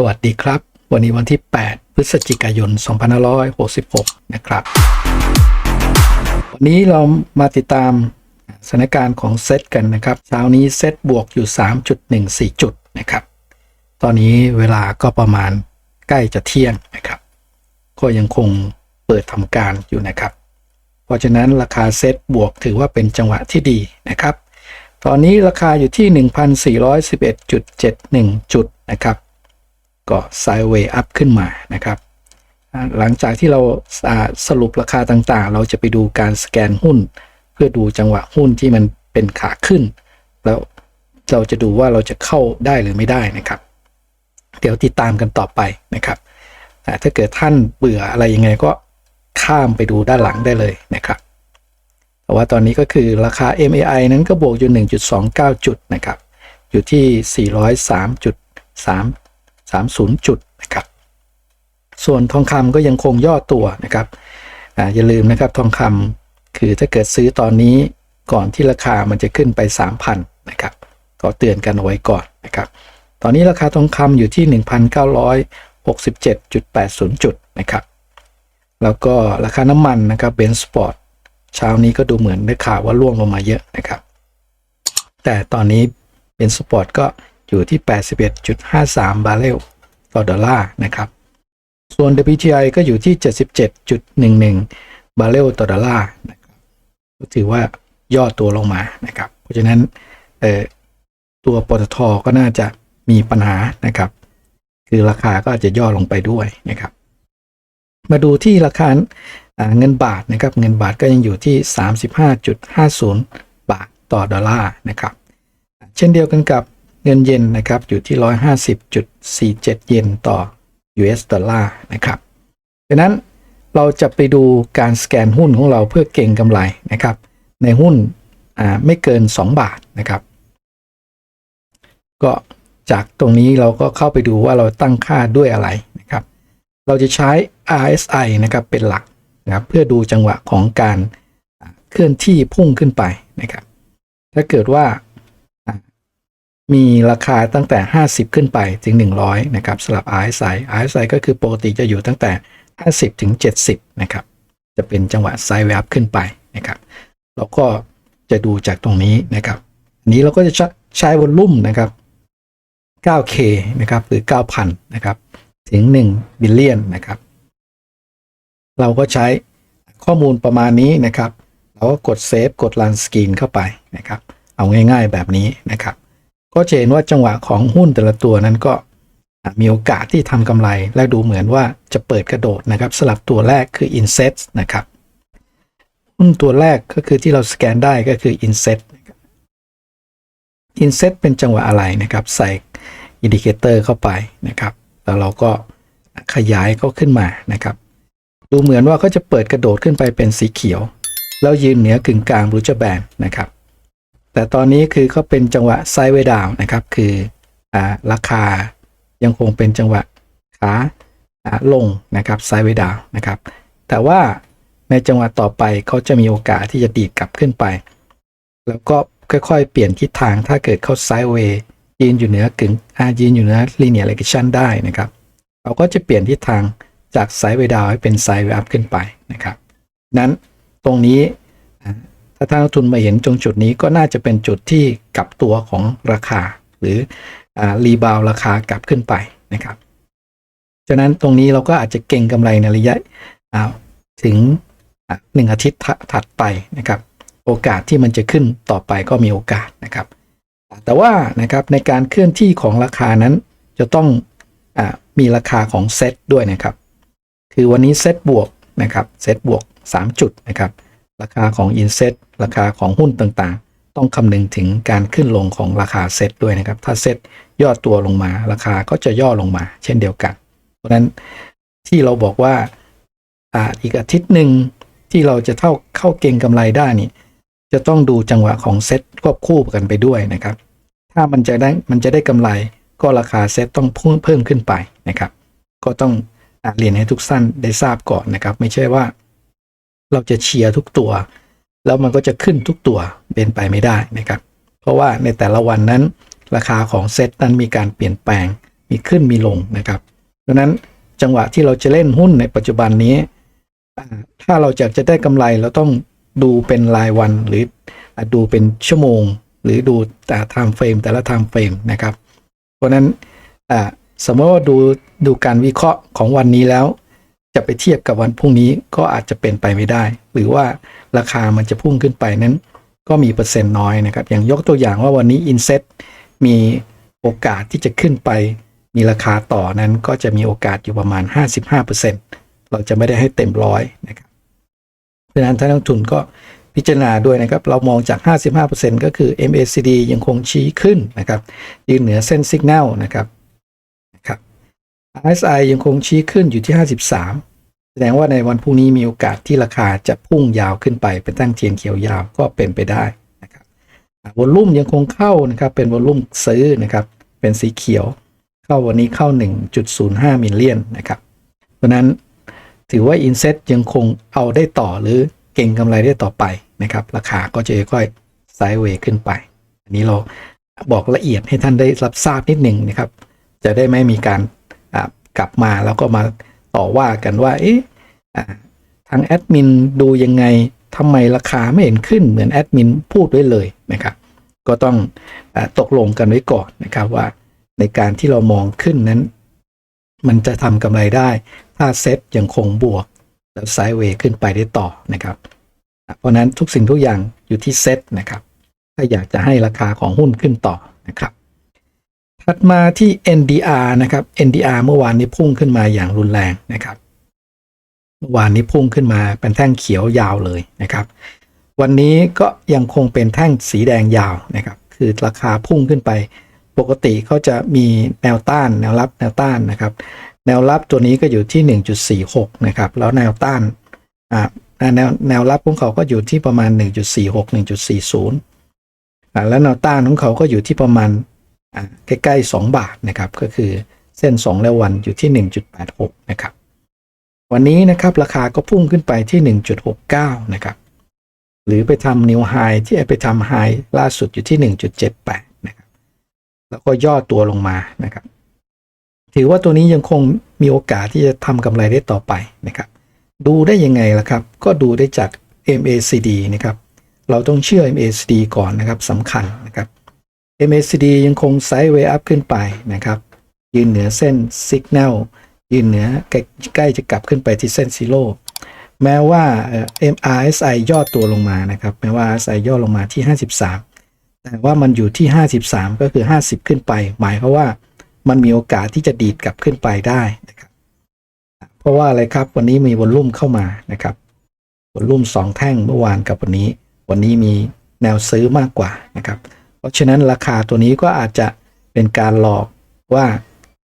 สวัสดีครับ วันนี้วันที่ 8 พฤศจิกายน 2566 นะครับ วันนี้เรามาติดตามสถานการณ์ของเซตกันนะครับเช้านี้เซตบวกอยู่ 3.14 จุดนะครับ ตอนนี้เวลาก็ประมาณใกล้จะเที่ยงนะครับ ก็ยังคงเปิดทำการอยู่นะครับ เพราะฉะนั้นราคาเซตบวกถือว่าเป็นจังหวะที่ดีนะครับ ตอนนี้ราคาอยู่ที่ 1,411.71 จุดนะครับ ก็ไซด์เวย์อัพขึ้นมานะครับหลังจากที่เราสรุปราคาต่างๆ เราจะไปดูการสแกนหุ้น เพื่อดูจังหวะหุ้นที่มันเป็นขาขึ้น แล้วเราจะดูว่าเราจะเข้าได้หรือไม่ได้นะครับ เดี๋ยวติดตามกันต่อไปนะครับถ้าเกิดท่านเบื่ออะไรยังไงก็ข้ามไปดูด้านหลังได้เลยนะครับแต่ว่าตอนนี้ก็คือราคา MAI นั้นก็บวกอยู่ 1.29 จุดนะครับ อยู่ที่ 403.3 30 จุดนะครับ ส่วนทองคำก็ยังคงย่อตัวนะครับอ่าอย่าลืมนะครับทองคำคือถ้าเกิดซื้อตอนนี้ก่อนที่ราคามันจะขึ้นไป 3,000นะครับก็เตือนกันเอาไว้ก่อนนะครับ ตอนนี้ราคาทองคำอยู่ที่ 1,967.80 จุดนะครับ แล้วก็ราคาน้ำมันนะครับเบนสปอร์ตเช้านี้ก็ดูเหมือนได้ข่าวว่าร่วงลงมาเยอะนะครับ แต่ตอนนี้เบนสปอร์ตก็ อยู่ที่ 81.53 บาร์เรลต่อดอลลาร์นะครับ ส่วน WTI ก็อยู่ที่ 77.11 บาร์เรลต่อดอลลาร์นะครับก็ถือว่าย่อตัวลงมานะครับ เพราะฉะนั้นตัวปตทก็น่าจะมีปัญหานะครับ คือราคาก็อาจจะย่อลงไปด้วยนะครับ มาดูที่ราคาอ่าเงินบาทนะครับ เงินบาทก็ยังอยู่ที่ 35.50 บาทต่อดอลลาร์นะครับ เช่นเดียวกันกับ เงินเยนนะครับอยู่ที่ 150.47 เยนต่อ US ดอลลาร์นะครับดังนั้นเราจะไปดูการสแกนหุ้นของเราเพื่อเก่งกำไรนะครับ ในหุ้นไม่เกิน 2 บาทนะครับ ก็จากตรงนี้เราก็เข้าไปดูว่าเราตั้งค่าด้วยอะไรนะครับ เราจะใช้ RSI นะครับเป็นหลักนะครับเพื่อดูจังหวะของการเคลื่อนที่พุ่งขึ้นไปนะครับ ถ้าเกิดว่า มีราคาตั้งแต่ 50 ขึ้นไปถึง 100 นะครับสำหรับ RSI RSI ก็คือปกติจะอยู่ตั้งแต่ 50 ถึง 70 นะครับ จะเป็นจังหวะไซด์เวฟขึ้นไปนะครับเราก็จะดูจากตรงนี้นะครับนี้เราก็จะใช้วอลลุ่มนะครับ 9K นะครับหรือ 9,000 นะครับ ถึง 1 บิลเลียนนะครับ เราก็ใช้ข้อมูลประมาณนี้นะครับ เราก็กดเซฟกด Run Screen เข้าไปนะครับ เอาง่ายๆแบบนี้นะครับ ก็จะเห็นว่าจังหวะของหุ้นแต่ละตัวนั้นก็มีโอกาสที่ทำกำไรและดูเหมือนว่าจะเปิดกระโดดนะครับสลับตัวแรกคือ Inset นะครับหุ้นตัวแรกก็คือที่เราสแกนได้ก็คือ Inset Inset เป็นจังหวะอะไรนะครับ ใส่อินดิเคเตอร์เข้าไปนะครับ แล้วเราก็ขยายเขาขึ้นมานะครับ ดูเหมือนว่าเขาจะเปิดกระโดดขึ้นไปเป็นสีเขียว แล้วยืนเหนือกึ่งกลางรูจแบนนะครับ แต่ตอนนี้คือเขาเป็นจังหวะไซด์เวดาวนะครับ คืออาราคายังคงเป็นจังหวะขาาลงนะครับไซด์เวดาวนะครับ แต่ว่าในจังหวะต่อไปเขาจะมีโอกาสที่จะดีดกลับขึ้นไป แล้วก็ค่อยๆ เปลี่ยนทิศทางถ้าเกิดเขาไซด์เวย์ยืนอยู่เหนือกึ่งอ่ายืนอยู่เหนือ linear regression ได้นะครับเราก็จะเปลี่ยนทิศทางจากไซด์เวดาวให้เป็นไซด์เวอัพขึ้นไปนะครับ นั้นตรงนี้ ถ้าท่านนักทุนมาเห็นตรงจุดนี้ก็น่าจะเป็นจุดที่กลับตัวของราคา หรืออรีบาวราคากลับขึ้นไปนะครับฉะนั้นตรงนี้เราก็อาจจะเก่งกำไรในระยะถึงหนึ่งอาทิตย์ถัดไปนะครับ โอกาสที่มันจะขึ้นต่อไปก็มีโอกาสนะครับ แต่ว่านะครับในการเคลื่อนที่ของราคานั้นจะต้องอมีราคาของเซตด้วยนะครับ คือวันนี้เซตบวกนะครับเซตบวก 3 จุดนะครับ ราคาของอินเซตราคาของหุ้นต่างๆ ต้องคำนึงถึงการขึ้นลงของราคาเซตด้วยนะครับ ถ้าเซตย่อตัวลงมา ราคาก็จะย่อลงมา เช่นเดียวกัน เพราะนั้นที่เราบอกว่าอ่าอีกอาทิตย์หนึ่งที่เราจะเท่าเข้าเก่งกำไรได้นี่จะต้องดูจังหวะของเซ็ตควบคู่กันไปด้วยนะครับ ถ้ามันจะได้มันจะได้กำไรก็ราคาเซ็ตต้องเพิ่มขึ้นไปนะครับ ก็ต้องอเรียนให้ทุกท่านได้ทราบก่อนนะครับ ไม่ใช่ว่า เราจะเชียร์ทุกตัว แล้วมันก็จะขึ้นทุกตัวเป็นไปไม่ได้นะครับ เพราะว่าในแต่ละวันนั้น ราคาของเซ็ตนั้นมีการเปลี่ยนแปลงมีขึ้นมีลงนะครับดังนั้นจังหวะที่เราจะเล่นหุ้นในปัจจุบันนี้ ถ้าเราอยากจะได้กำไรเราต้องดูเป็นรายวันหรือดูเป็นชั่วโมง หรือดูแต่ไทม์เฟรมแต่ละไทม์เฟรมนะครับ เพราะฉะนั้นสมมติว่าดูดูการวิเคราะห์ของวันนี้แล้ว จะไปเทียบกับวันพรุ่งนี้ก็อาจจะเป็นไปไม่ได้ หรือว่าราคามันจะพุ่งขึ้นไปนั้น ก็มีเปอร์เซ็นต์น้อยนะครับ อย่างยกตัวอย่างว่าวันนี้อินเซ็ตมีโอกาสที่จะขึ้นไป มีราคาต่อนั้นก็จะมีโอกาสอยู่ประมาณ 55%เราจะไม่ได้ให้เต็มร้อยนะครับเพราะฉะนั้นท่านนักลงทุนก็พิจารณาด้วยนะครับ เรามองจาก 55%ก็คือ MACD ยังคงชี้ขึ้นนะครับยืนเหนือเส้นสัญญาณนะครับ RSI ยังคงชี้ขึ้นอยู่ที่ 53 แสดงว่าในวันพรุ่งนี้มีโอกาสที่ราคาจะพุ่งยาวขึ้นไปเป็นตั้งเทียนเขียวยาวก็เป็นไปได้นะครับวอลลุ่มยังคงเข้านะครับเป็นวอลลุ่มซื้อนะครับเป็นสีเขียว เข้าวันนี้เข้า 1.05 มิลเลียนนะครับเพราะนั้นถือว่า Inset ยังคงเอาได้ต่อหรือเก่งกำไรได้ต่อไปนะครับ ราคาก็จะค่อยๆไซด์เวย์ขึ้นไป อันนี้เราบอกละเอียดให้ท่านได้รับทราบนิดหนึ่งนะครับ จะได้ไม่มีการ กลับมาแล้วก็มาต่อว่ากันว่า เอ๊ะทางแอดมินดูยังไงทำไมราคาไม่เห็นขึ้นเหมือนแอดมินพูดไว้เลยนะครับ ก็ต้องอตกลงกันไว้ก่อนนะครับว่าในการที่เรามองขึ้นนั้น มันจะทำกำไรได้ ถ้าเซ็ตยังคงบวกแล้วไซด์เวย์ขึ้นไปได้ต่อนะครับ เพราะนั้นทุกสิ่งทุกอย่างอยู่ที่เซ็ตนะครับ ถ้าอยากจะให้ราคาของหุ้นขึ้นต่อนะครับ ถัดมาที่ NDR นะครับ NDR เมื่อวานนี้พุ่งขึ้นมาอย่างรุนแรงนะครับ เมื่อวานนี้พุ่งขึ้นมาเป็นแท่งเขียวยาวเลยนะครับ วันนี้ก็ยังคงเป็นแท่งสีแดงยาวนะครับ คือราคาพุ่งขึ้นไป ปกติเขาจะมีแนวต้าน แนวรับแนวต้านนะครับ แนวรับตัวนี้ก็อยู่ที่ 1.46 นะครับ แล้วแนวต้านอ่าแนวแนวรับของเขาก็อยู่ที่ประมาณ 1.46 1.40 แล้วแนวต้านของเขาก็อยู่ที่ประมาณ ใกล้ๆ 2 บาทนะครับ ก็คือเส้น 2 แล้ววันอยู่ที่ 1.86 นะครับ วันนี้นะครับราคาก็พุ่งขึ้นไปที่ 1.69 นะครับ หรือไปทำนิวไฮที่ไปทำไฮล่าสุดอยู่ที่ 1.78 นะครับ แล้วก็ย่อตัวลงมานะครับ ถือว่าตัวนี้ยังคงมีโอกาสที่จะทำกำไรได้ต่อไปนะครับ ดูได้ยังไงล่ะครับ ก็ดูได้จาก MACD นะครับ เราต้องเชื่อ MACD ก่อนนะครับสำคัญนะครับ MACD ยังคงไซด์เวย์อัพขึ้นไปนะครับยืนเหนือเส้น Signal ยืนเหนือใกล้ใกล้จะกลับขึ้นไปที่เส้นซีโร่แม้ว่า MRSI ย่อตัวลงมานะครับแม้ว่า RSI ย่อลงมาที่ 53 แต่ว่ามันอยู่ที่ 53 ก็คือ 50 ขึ้นไป หมายความว่ามันมีโอกาสที่จะดีดกลับขึ้นไปได้นะครับเพราะว่าอะไรครับวันนี้มีวอลลุ่มเข้ามานะครับวอลลุ่มสองแท่งเมื่อวานกับวันนี้ วันนี้มีแนวซื้อมากกว่านะครับ ราะฉะนั้นราคาตัวนี้ก็อาจจะเป็นการหลอกว่า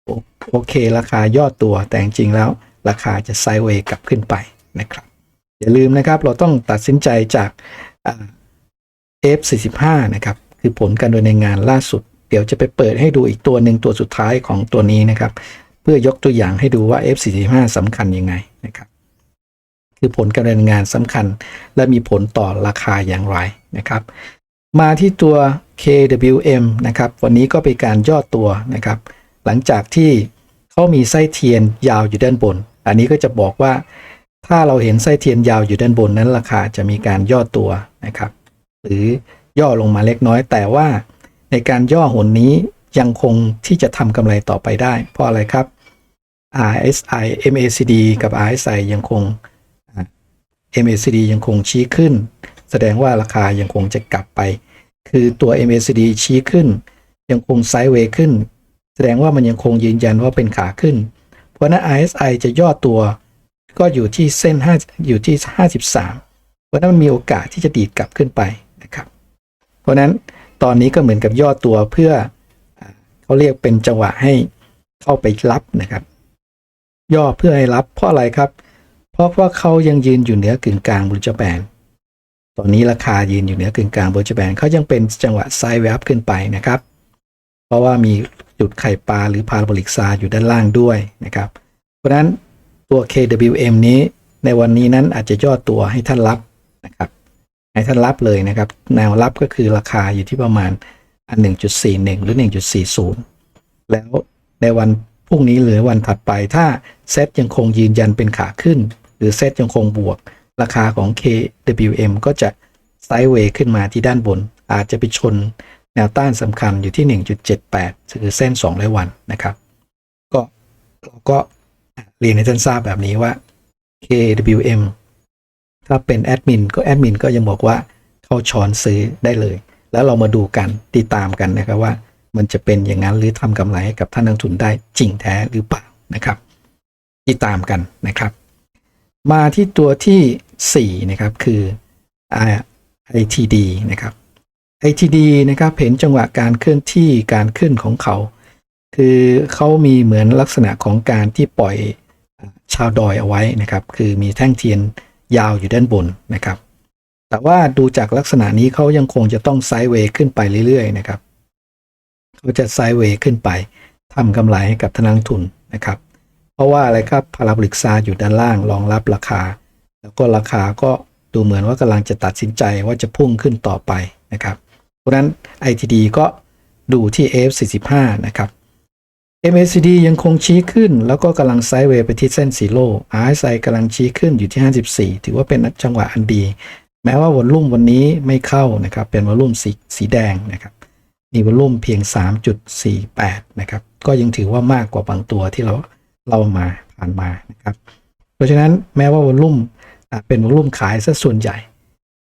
โอโอเค ราคาย่อตัวแต่จริงๆแล้ว ราคาจะไซด์เวย์กลับขึ้นไปนะครับ อย่าลืมนะครับเราต้องตัดสินใจจาก F45 นะครับ คือผลการดำเนินงานล่าสุด เดี๋ยวจะไปเปิดให้ดูอีกตัวหนึ่งตัวสุดท้ายของตัวนี้นะครับ เพื่อยกตัวอย่างให้ดูว่า F45 สำคัญยังไงนะครับ คือผลการดำเนินงานสำคัญ และมีผลต่อราคาอย่างไรนะครับ มาที่ตัว KWM นะครับ วันนี้ก็เป็นการย่อตัวนะครับ หลังจากที่เขามีไส้เทียนยาวอยู่ด้านบน อันนี้ก็จะบอกว่า ถ้าเราเห็นไส้เทียนยาวอยู่ด้านบนนั้นราคาจะมีการย่อตัวนะครับ หรือย่อลงมาเล็กน้อย แต่ว่าในการย่อหนนี้ยังคงที่จะทำกำไรต่อไปได้ เพราะอะไรครับ RSI MACD กับ RSI ยังคง MACD ยังคงชี้ขึ้น แสดงว่าราคายังคงจะกลับไป คือตัว MACD ชี้ขึ้น ยังคงไซด์เวย์ขึ้น แสดงว่ามันยังคงยืนยันว่าเป็นขาขึ้น เพราะนั้น RSI จะย่อตัวก็อยู่ที่เส้น 5 อยู่ที่ 53 เพราะนั้นมันมีโอกาสที่จะดีดกลับขึ้นไปนะครับ เพราะนั้นตอนนี้ก็เหมือนกับย่อตัวเพื่อเขาเรียกเป็นจังหวะให้เข้าไปรับนะครับ ย่อเพื่อให้รับเพราะอะไรครับ เพราะว่าเขายังยืนอยู่เหนือกึ่งกลางบริจแบน อนนี้ราคายืนอยู่เหนือกึ่งกลางบริจแบนเขายังเป็นจังหวะไซด์เวฟขึ้นไปนะครับ เพราะว่ามีจุดไข่ปลาหรือพาราโบลิกซาอยู่ด้านล่างด้วยนะครับ เพราะฉะนั้นตัว KWM นี้ในวันนี้นั้นอาจจะย่อตัวให้ท่านรับนะครับ ให้ท่านรับเลยนะครับ แนวรับก็คือราคาอยู่ที่ประมาณอัน 1.41 หรือ 1.40 แล้วในวันพรุ่งนี้หรือวันถัดไปถ้าเซตยังคงยืนยันเป็นขาขึ้น หรือเซตยังคงบวก ราคาของ KWM ก็จะไซด์เวย์ขึ้นมาที่ด้านบน อาจจะไปชนแนวต้านสำคัญอยู่ที่ 1.78 คือเส้น200วันนะครับ ก็เราก็เรียนให้ท่านทราบแบบนี้ว่า KWM ถ้าเป็นแอดมินก็แอดมินก็ยังบอกว่าเข้าช้อนซื้อได้เลย แล้วเรามาดูกันติดตามกันนะครับว่า มันจะเป็นอย่างนั้นหรือทำกำไรให้กับท่านนักทุนได้จริงแท้หรือเปล่านะครับติดตามกันนะครับ มาที่ตัวที่4นะครับคือ ITD นะครับ ITD นะครับเห็นจังหวะการเคลื่อนที่การขึ้นของเขา คือเขามีเหมือนลักษณะของการที่ปล่อยชาวดอยเอาไว้นะครับ คือมีแท่งเทียนยาวอยู่ด้านบนนะครับ แต่ว่าดูจากลักษณะนี้เขายังคงจะต้องไซด์เวย์ขึ้นไปเรื่อยๆนะครับเขาจะไซด์เวย์ขึ้นไปทำกำไรให้กับธนาคารทุนนะครับ ราะว่าอะไรครับพาราบริกซาอยู่ด้านล่างรองรับราคา แล้วก็ราคาก็ดูเหมือนว่ากำลังจะตัดสินใจว่าจะพุ่งขึ้นต่อไปนะครับ เพราะฉะนั้น ITD ก็ดูที่ F45 นะครับ MACD ยังคงชี้ขึ้น แล้วก็กำลังไซด์เวย์ไปที่เส้นสีโล RSI กำลังชี้ขึ้นอยู่ที่ 54 ถือว่าเป็นจังหวะอันดี แม้ว่าวอลลุ่มวันนี้ไม่เข้านะครับ เป็นวอลลุ่มสีสีแดงนะครับมีวอลลุ่มเพียง 3.48 นะครับ ก็ยังถือว่ามากกว่าบางตัวที่เรา เรามาผ่านมานะครับ เพราะฉะนั้นแม้ว่าวอลลุ่มเป็นวอลลุ่มขายซะส่วนใหญ่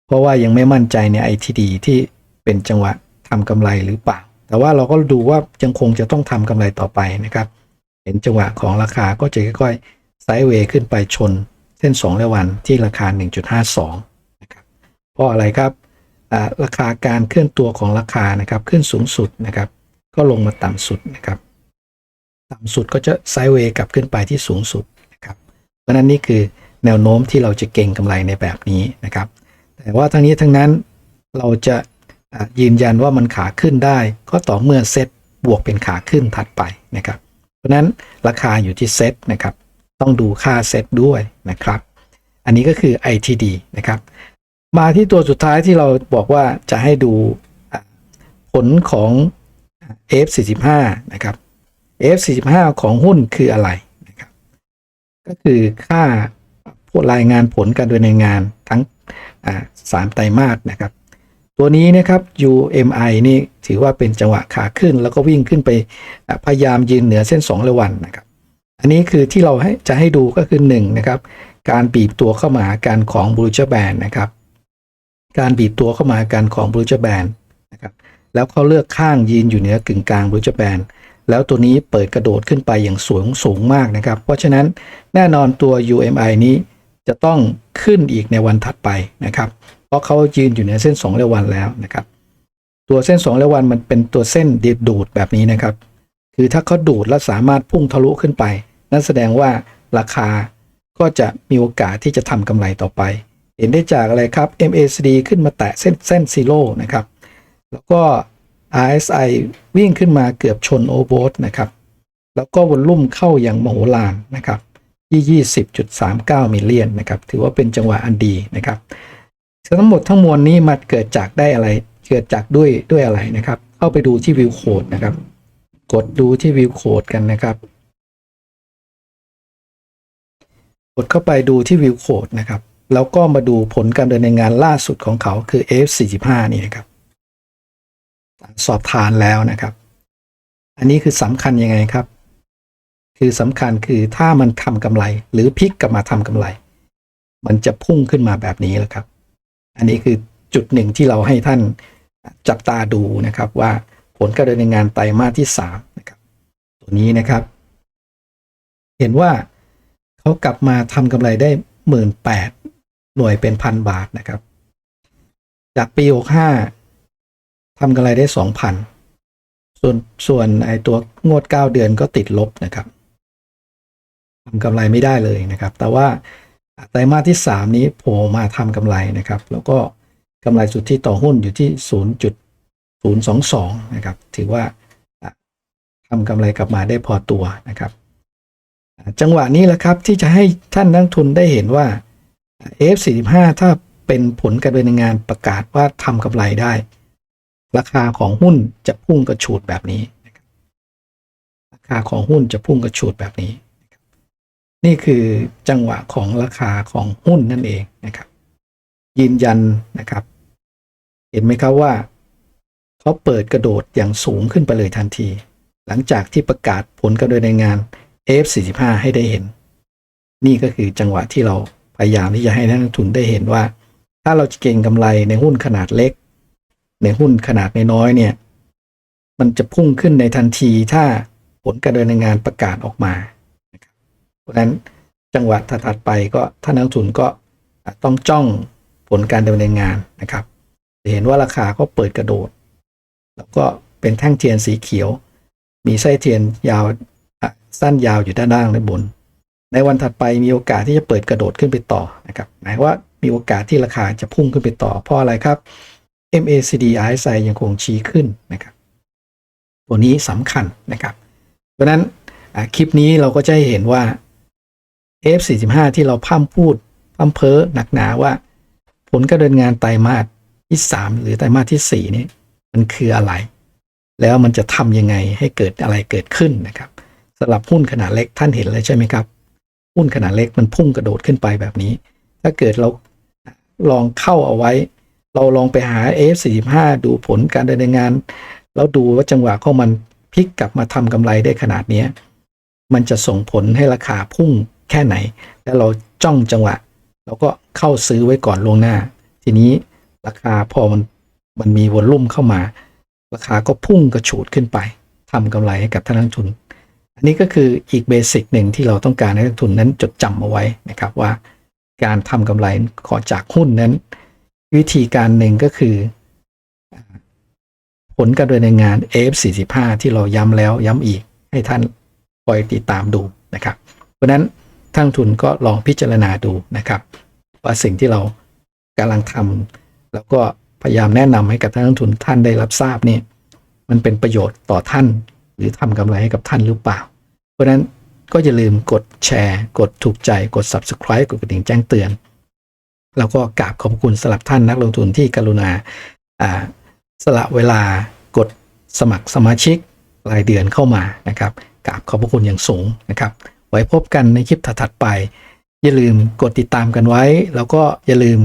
เพราะว่ายังไม่มั่นใจใน ITD ที่เป็นจังหวะทำกำไรหรือเปล่า แต่ว่าเราก็ดูว่ายังคงจะต้องทำกำไรต่อไปนะครับ เห็นจังหวะของราคาก็จะค่อยๆไซด์เวย์ขึ้นไปชนเส้น2ระวันที่ราคา 1.52นะครับเพราะอะไรครับราคาการเคลื่อนตัวของราคานะครับขึ้นสูงสุดนะครับ ก็ลงมาต่ำสุดนะครับ ต่ำสุดก็จะไซด์เวย์กลับขึ้นไปที่สูงสุดนะครับเพราะนั้นนี่คือแนวโน้มที่เราจะเก่งกำไรในแบบนี้นะครับ แต่ว่าทั้งนี้ทั้งนั้นเราจะยืนยันว่ามันขาขึ้นได้ ก็ต่อเมื่อเซตบวกเป็นขาขึ้นถัดไปนะครับ เพราะนั้นราคาอยู่ที่เซตนะครับ ต้องดูค่าเซตด้วยนะครับ อันนี้ก็คือ ITD นะครับ มาที่ตัวสุดท้ายที่เราบอกว่าจะให้ดูผลของ F45 นะครับ F45 ของหุ้นคืออะไรนะครับก็คือค่าพวกรายงานผลการดำเนินงานทั้งสามไตรมาสนะครับ ตัวนี้นะครับ UMI นี่ถือว่าเป็นจังหวะขาขึ้น แล้วก็วิ่งขึ้นไปพยายามยืนเหนือเส้น2ระวันนะครับ อันนี้คือที่เราให้จะให้ดูก็คือ1นะครับการบีบตัวเข้ามาหาการของบรูเจอร์แบนนะครับ การบีบตัวเข้ามาหาการของบรูเจอร์แบนนะครับแล้วเขาเลือกข้างยืนอยู่เหนือกึ่งกลางบรูเจอร์แบน แล้วตัวนี้เปิดกระโดดขึ้นไปอย่างสูงสูงมากนะครับ เพราะฉะนั้นแน่นอนตัว UMI นี้จะต้องขึ้นอีกในวันถัดไปนะครับ เพราะเขายืนอยู่ในเส้น2เรวันแล้วนะครับ ตัวเส้น2เรวันมันเป็นตัวเส้นดีดดูดแบบนี้นะครับ คือถ้าเขาดูดแล้วสามารถพุ่งทะลุขึ้นไป นั่นแสดงว่าราคาก็จะมีโอกาสที่จะทำกำไรต่อไป เห็นได้จากอะไรครับ MACD ขึ้นมาแตะเส้นเส้นซีโร่นะครับ แล้วก็ RSI วิ่งขึ้นมาเกือบชนโอเวอร์นะครับ แล้วก็วอลลุ่มเข้าอย่างมโหฬารนะครับที่ 20.39 มิลเลียนนะครับ ถือว่าเป็นจังหวะอันดีนะครับทั้งหมดทั้งมวลนี้มาเกิดจากได้อะไร เกิดจากด้วยด้วยอะไรนะครับ เข้าไปดูที่วิวโคดนะครับ กดดูที่วิวโคดกันนะครับ กดเข้าไปดูที่วิวโคดนะครับ แล้วก็มาดูผลการดำเนินงานล่าสุดของเขาคือ F45 นี่นะครับ สอบทานแล้วนะครับ อันนี้คือสำคัญยังไงครับ คือสำคัญคือถ้ามันทำกำไร หรือพลิกกลับมาทำกำไร มันจะพุ่งขึ้นมาแบบนี้แหละครับ อันนี้คือจุดหนึ่งที่เราให้ท่านจับตาดูนะครับว่าผลการดำเนินงานไตรมาสที่สามนะครับตัวนี้นะครับ เห็นว่าเขากลับมาทำกำไรได้หมื่นแปดหน่วยเป็นพันบาทนะครับ จากปีหกห้า ทำกำไรได้สองพันส่วนส่วนไอตัวงวดเก้าเดือนก็ติดลบนะครับทำกำไรไม่ได้เลยนะครับ แต่ว่าไตรมาสที่สามนี้โผล่มาทำกำไรนะครับ แล้วก็กำไรสุทธิต่อหุ้นอยู่ที่ศูนย์จุดศูนย์สองสองนะครับ ถือว่าทำกำไรกลับมาได้พอตัวนะครับ จังหวะนี้แหละครับที่จะให้ท่านนักทุนได้เห็นว่า F45 ถ้าเป็นผลการดำเนินงานประกาศว่าทำกำไรได้ ราคาของหุ้นจะพุ่งกระฉูดแบบนี้ ราคาของหุ้นจะพุ่งกระฉูดแบบนี้ นี่คือจังหวะของราคาของหุ้นนั่นเองนะครับ ยืนยันนะครับ เห็นไหมครับว่าเขาเปิดกระโดดอย่างสูงขึ้นไปเลยทันที หลังจากที่ประกาศผลการดำเนินงาน F45 ให้ได้เห็น นี่ก็คือจังหวะที่เราพยายามที่จะให้นักลงทุนได้เห็นว่า ถ้าเราจะเก็งกำไรในหุ้นขนาดเล็ก ในหุ้นขนาดน้อยเนี่ย มันจะพุ่งขึ้นในทันทีถ้าผลการดำเนินงานประกาศออกมาเพราะฉะนั้นจังหวะถัดไปก็ท่านนักทุนก็ต้องจ้องผลการดำเนินงานนะครับ เห็นว่าราคาก็เปิดกระโดด แล้วก็เป็นแท่งเทียนสีเขียว มีไส้เทียนยาวสั้นยาวอยู่ด้านล่างด้านบน ในวันถัดไปมีโอกาสที่จะเปิดกระโดดขึ้นไปต่อนะครับหมายว่ามีโอกาสที่ราคาจะพุ่งขึ้นไปต่อเพราะอะไรครับ MACD RSI ยังคงชี้ขึ้นนะครับ ตัวนี้สำคัญนะครับ เพราะนั้นคลิปนี้เราก็จะเห็นว่า F45 ที่เราพร่ำพูดพร่ำเพ้อหนักหนาว่า ผลการดำเนินงานไตรมาสที่ 3 หรือไตรมาสที่ 4 นี้มันคืออะไร แล้วมันจะทำยังไงให้เกิดอะไรเกิดขึ้นนะครับสำหรับหุ้นขนาดเล็กท่านเห็นเลยใช่ไหมครับ หุ้นขนาดเล็กมันพุ่งกระโดดขึ้นไปแบบนี้ ถ้าเกิดเราลองเข้าเอาไว้ เราลองไปหา F45 ดูผลการดำเนินงาน แล้วดูว่าจังหวะของมันพลิกกลับมาทำกำไรได้ขนาดนี้ มันจะส่งผลให้ราคาพุ่งแค่ไหน แล้วเราจ้องจังหวะ เราก็เข้าซื้อไว้ก่อนล่วงหน้า ทีนี้ราคาพอมันมันมีวอลลุ่มเข้ามา ราคาก็พุ่งกระฉูดขึ้นไปทำกำไรให้กับท่านนักทุน อันนี้ก็คืออีกเบสิกหนึ่งที่เราต้องการให้นักทุนนั้นจดจำเอาไว้นะครับว่า การทำกำไรขอจากหุ้นนั้น วิธีการหนึ่งก็คือ ผลการดำเนินงาน F45 ที่เราย้ำแล้วย้ำอีกให้ท่านคอยติดตามดูนะครับ เพราะนั้นทั้งทุนก็ลองพิจารณาดูนะครับ ว่าสิ่งที่เรากำลังทำแล้วก็พยายามแนะนำให้กับท่านนักทุนท่านได้รับทราบนี่มันเป็นประโยชน์ต่อท่าน หรือทำกำไรให้กับท่านหรือเปล่า เพราะนั้นก็อย่าลืมกดแชร์ กดถูกใจกด subscribe กดกระดิ่งแจ้งเตือน แล้วก็กราบขอบคุณสำหรับท่านนักลงทุนที่กรุณาอ่าสละเวลากดสมัครสมาชิกรายเดือนเข้ามานะครับกราบขอบพระคุณอย่างสูงนะครับ ไว้พบกันในคลิปถัดๆไป อย่าลืมกดติดตามกันไว้ แล้วก็อย่าลืม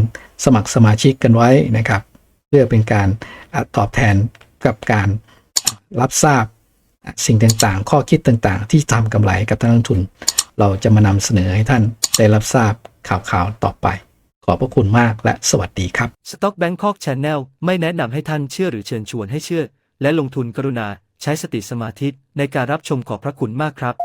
สมัครสมาชิกกันไว้นะครับ เพื่อเป็นการอตอบแทนกับการรับทราบสิ่งต่างๆ ข้อคิดต่างๆ ที่ทำกำไรกับท่านนักลงทุน เราจะมานำเสนอให้ท่านได้รับทราบข่าวๆต่อไป ขอบพระคุณมากและสวัสดีครับ Stock Bangkok Channel ไม่แนะนำให้ท่านเชื่อหรือเชิญชวนให้เชื่อ และลงทุนกรุณา ใช้สติสมาธิในการรับชมขอบพระคุณมากครับ